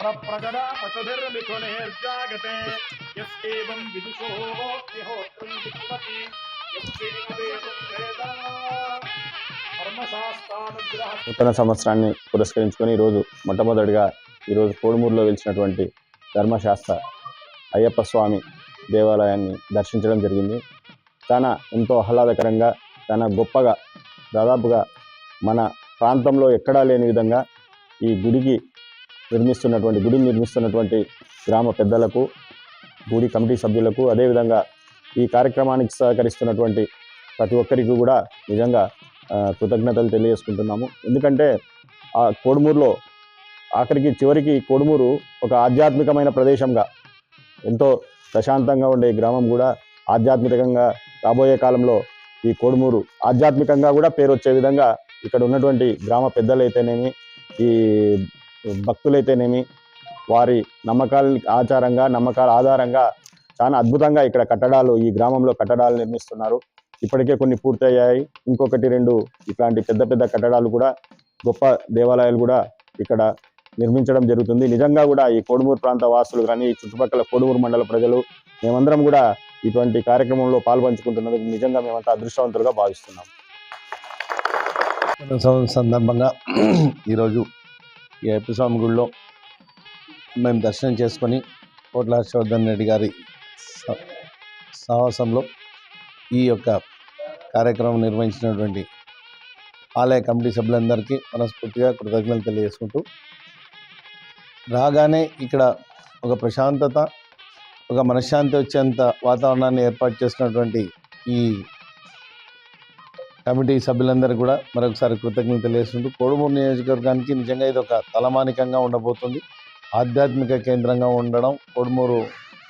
प्रजरा पशुभिर्मिथुनेर्जागते यस्येवं विदुषो ह्यहोत्रं विद्वति यस्येन वेदं वेद धर्मशास्त्रानुग्रह నూతన సంవత్సరాన్ని పురస్కరించుకొని ఈరోజు మొట్టమొదటిగా ఈరోజు కోడుమూరులో వెలిచినటువంటి ధర్మశాస్త్ర అయ్యప్ప స్వామి దేవాలయాన్ని దర్శించడం జరిగింది చాలా ఎంతో ఆహ్లాదకరంగా చాలా గొప్పగా దాదాపుగా మన ప్రాంతంలో ఎక్కడా లేని విధంగా ఈ గుడికి నిర్మిస్తున్నటువంటి గుడిని నిర్మిస్తున్నటువంటి గ్రామ పెద్దలకు గుడి కమిటీ సభ్యులకు అదేవిధంగా ఈ కార్యక్రమానికి సహకరిస్తున్నటువంటి ప్రతి ఒక్కరికి కూడా నిజంగా కృతజ్ఞతలు తెలియజేసుకుంటున్నాము. ఎందుకంటే ఆ కోడుమూరులో ఆఖరికి చివరికి కోడుమూరు ఒక ఆధ్యాత్మికమైన ప్రదేశంగా ఎంతో ప్రశాంతంగా ఉండే గ్రామం కూడా ఆధ్యాత్మికంగా రాబోయే కాలంలో ఈ కోడుమూరు ఆధ్యాత్మికంగా కూడా పేరు వచ్చే విధంగా ఇక్కడ ఉన్నటువంటి గ్రామ పెద్దలైతేనేమి ఈ భక్తులైతేనేమి వారి నమ్మకాల ఆచారంగా నమ్మకాల ఆధారంగా చాలా అద్భుతంగా ఇక్కడ కట్టడాలు ఈ గ్రామంలో కట్టడాలు నిర్మిస్తున్నారు. ఇప్పటికే కొన్ని పూర్తయ్యాయి. ఇంకొకటి రెండు ఇట్లాంటి పెద్ద పెద్ద కట్టడాలు కూడా గొప్ప దేవాలయాలు కూడా ఇక్కడ నిర్మించడం జరుగుతుంది. నిజంగా కూడా ఈ కోడుమూరు ప్రాంత వాసులు కానీ ఈ చుట్టుపక్కల కోడుమూరు మండల ప్రజలు మేమందరం కూడా ఇటువంటి కార్యక్రమంలో పాల్పంచుకుంటున్నందుకు నిజంగా మేమంతా అదృష్టవంతులుగా భావిస్తున్నాం. సందర్భంగా ఈరోజు ఈ అయ్యప్ప స్వామి గుడిలో మేము దర్శనం చేసుకొని కోట్ల హర్షవర్ధన్ రెడ్డి గారి సాహసంలో ఈ యొక్క కార్యక్రమం నిర్వహించినటువంటి ఆలయ కమిటీ సభ్యులందరికీ మనస్ఫూర్తిగా కృతజ్ఞతలు తెలియజేసుకుంటూ రాగానే ఇక్కడ ఒక ప్రశాంతత ఒక మనశ్శాంతి వచ్చేంత వాతావరణాన్ని ఏర్పాటు చేసినటువంటి ఈ కమిటీ సభ్యులందరూ కూడా మరొకసారి కృతజ్ఞత తెలియజేస్తుంటూ కోడుమూరు నియోజకవర్గానికి నిజంగా ఇది ఒక తలమానికంగా ఉండబోతుంది. ఆధ్యాత్మిక కేంద్రంగా ఉండడం కోడుమూరు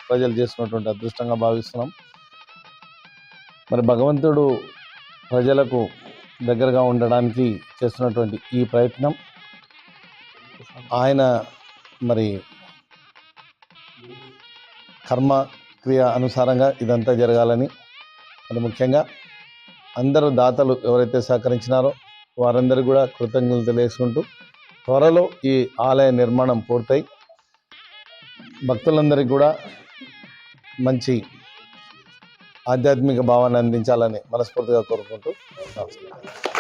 ప్రజలు చేస్తున్నటువంటి అదృష్టంగా భావిస్తున్నాం. మరి భగవంతుడు ప్రజలకు దగ్గరగా ఉండడానికి చేస్తున్నటువంటి ఈ ప్రయత్నం ఆయన మరి కర్మ క్రియ అనుసారంగా ఇదంతా జరగాలని మరి ముఖ్యంగా అందరూ దాతలు ఎవరైతే సహకరించినారో వారందరూ కూడా కృతజ్ఞతలు తెలియజేసుకుంటూ త్వరలో ఈ ఆలయ నిర్మాణం పూర్తయి. భక్తులందరికీ కూడా మంచి ఆధ్యాత్మిక భావాన్ని అందించాలని మనస్ఫూర్తిగా కోరుకుంటూ నమస్కారం.